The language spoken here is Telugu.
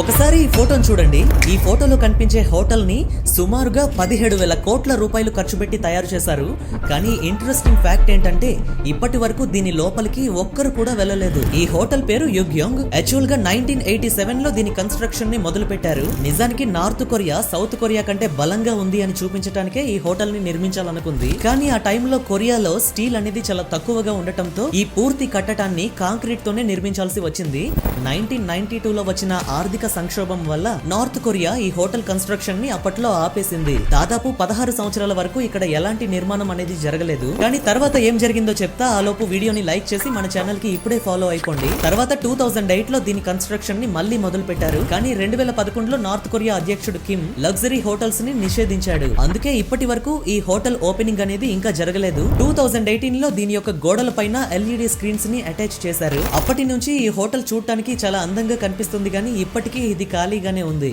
ఒకసారి ఈ ఫోటోను చూడండి. ఈ ఫోటోలో కనిపించే హోటల్ని సుమారుగా పదిహేడు వేల కోట్ల రూపాయలు ఖర్చు పెట్టి తయారు చేశారు. కానీ ఇంట్రెస్టింగ్ ఫ్యాక్ట్ ఏంటంటే ఇప్పటి వరకు దీని లోపలికి ఒక్కరు కూడా వెళ్ళలేదు. ఈ హోటల్ పేరు యుగ్యోంగ్. యాక్చువల్గా నైన్టీన్ ఎయిటీ సెవెన్లో దీని కన్స్ట్రక్షన్ని మొదలు పెట్టారు నిజానికి నార్త్ కొరియా సౌత్ కొరియా కంటే బలంగా ఉంది అని చూపించడానికే ఈ హోటల్ని నిర్మించాలనుకుంది. కానీ ఆ టైంలో కొరియాలో స్టీల్ అనేది చాలా తక్కువగా ఉండటంతో ఈ పూర్తి కట్టడాన్ని కాంక్రీట్ తోనే నిర్మించాల్సి వచ్చింది. నైన్టీన్ నైన్టీ టూ లో వచ్చిన ఆర్థిక సంక్షోభం వల్ల నార్త్ కొరియా ఈ హోటల్ కన్స్ట్రక్షన్ని అప్పట్లో ఆపేసింది. దాదాపు పదహారు సంవత్సరాల వరకు ఇక్కడ ఎలాంటి నిర్మాణం అనేది జరగలేదు. కానీ తర్వాత ఏం జరిగిందో చెప్తా ఆ లోపు వీడియోని లైక్ చేసి మన ఛానల్కి ఇప్పుడే ఫాలో అయిపోండి. తర్వాత టూ థౌసండ్ ఎయిట్లో దీని కన్స్ట్రక్షన్ని మళ్ళీ మొదలు పెట్టారు కానీ రెండు వేల పదకొండులో నార్త్ కొరియా అధ్యక్షుడు కిమ్ లగ్జరీ హోటల్స్ని నిషేధించాడు. అందుకే ఇప్పటి వరకు ఈ హోటల్ ఓపెనింగ్ అనేది ఇంకా జరగలేదు. టూ థౌసండ్ ఎయిటీన్లో దీని యొక్క గోడల పైన ఎల్ఈడి స్క్రీన్స్ని అటాచ్ చేశారు. అప్పటి నుంచి ఈ హోటల్ చూడటానికి చాలా అందంగా కనిపిస్తుంది కానీ ఇప్పటికీ ఇది ఖాళీగానే ఉంది.